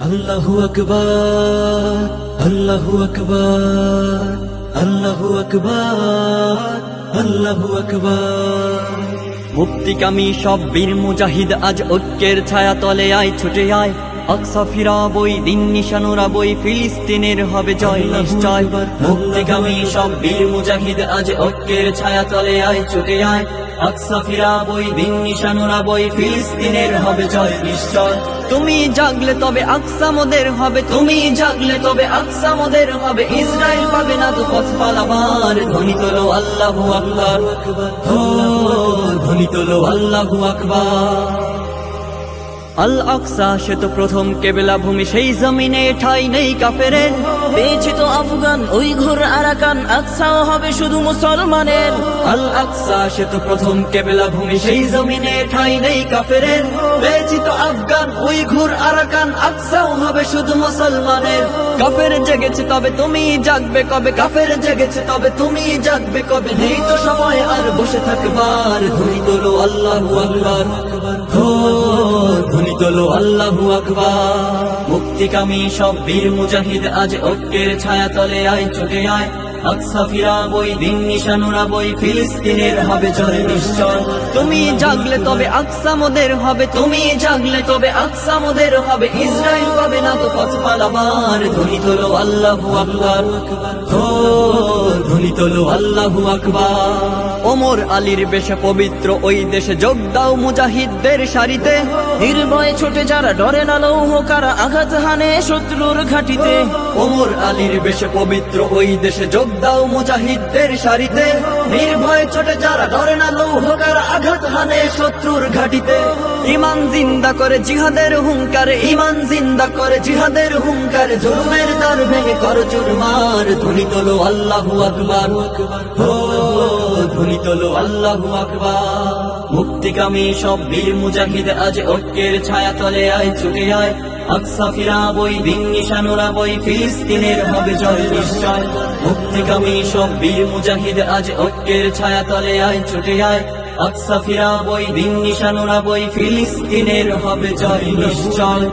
আল্লাহু আকবার আল্লাহু আকবার আল্লাহু আকবার আল্লাহু আকবার। মুক্তিকামী সব বীর মুজাহিদ আজ ঐক্যের ছায়া তলে আয় ছুটে আয়। আকসা ফিরাবই দিন নিশানুরাবই ফিলিস্তিনের হবে জয় নিশ্চয়। মুক্তিকামী সব বীর মুজাহিদ আজ ঐক্যের ছায়া তলে আয় ছুটে আয়। আকসা ফিরাবই দিন নিশানুরাবই ফিলিস্তিনের হবে জয় নিশ্চয়। তুমি জাগলে তবে আকসা মোদের হবে, তুমি জাগলে তবে আকসা মোদের হবে। ইসরায়েল পাবে না তো পথ পালাবার ধ্বনি তোলো আল্লাহু আকবার। ধ্বনি তোলো আল্লাহু আকবার। আল আকসা সে তো প্রথম কেবেলা ভূমি সেই জমিনে ঠাই নেই কাফেরের। পেয়েছে তো আফগান ওই ঘোর আরাকান আকসাও হবে শুধু মুসলমানের। আল আকসা সে তো প্রথম কেবেলা ভূমি সেই জমিনে ঠাই নেই কাফেরের। পেয়েছে তো আফগান ওই ঘুর আরাকান আকসাও হবে শুধু মুসলমানের। কাফের জেগেছে, তবে তুমি জাগবে কবে? কাফের জেগেছে, তবে তুমি জাগবে কবে? নেই তো সময় আর বসে থাকবার ধ্বনি তোলো আল্লাহ আকবার। ধ্বনি তোলো আল্লাহু আকবার। মুক্তিকামী সব বীর মুজাহিদ আজ ঐক্যের ছায়া তলে আয়, ছুটে আয়। আকসা ফিরাবই দিন নিশানুরাবই ফিলিস্তিনের হবে তুমি জাগলে তবে আকসামোদের হবে, তুমি জাগলে তবে আকসামোদের হবে। ইসরায়েল পাবে না তো পালাবার ধ্বনি তোলো আল্লাহু আকবার। ও তোলো আল্লাহু আকবার। ওমর আলীর বেশে পবিত্র ওই দেশে যোগ দাও মুজাহিদদের সারিতে। নির্ভয়ে ছোটে যারা ডরে না লৌহ, কারা আঘাত হানে শত্রুর ঘাটিতে। ওমর আলীর বেশে পবিত্র ওই দেশে যোগ দাও মুজাহিদদের সারিতে। নির্ভয় ছোটে যারা ডরে না, লৌহকার আঘাত হানে শত্রুর ঘাটিতে। ইমান জিন্দা করে জিহাদের হুঙ্কারে, ইমান জিন্দা করে জিহাদের হুঙ্কারে। জুলুমের দ্বার ভেঙে কর চুরমার, ধ্বনি তোলো আল্লাহু আকবার। ধ্বনি তোলো আল্লাহু আকবার। মুক্তিকামী সব বীর মুজাহিদ আজ ঐক্যের ছায়া তলে আয়, ছুটে আয়। আকসা ফিরাবই দিন নিশানুরাবই ফিলিস্তিনের হবে জয় নিশ্চয়। মুক্তিকামী সব বীর মুজাহিদ আজ ঐক্যের ছায়া তলে আয়, ছুটে আয়। আকসা ফিরাবই দিন নিশানুরাবই ফিলিস্তিনের হবে জয় নিশ্চয়।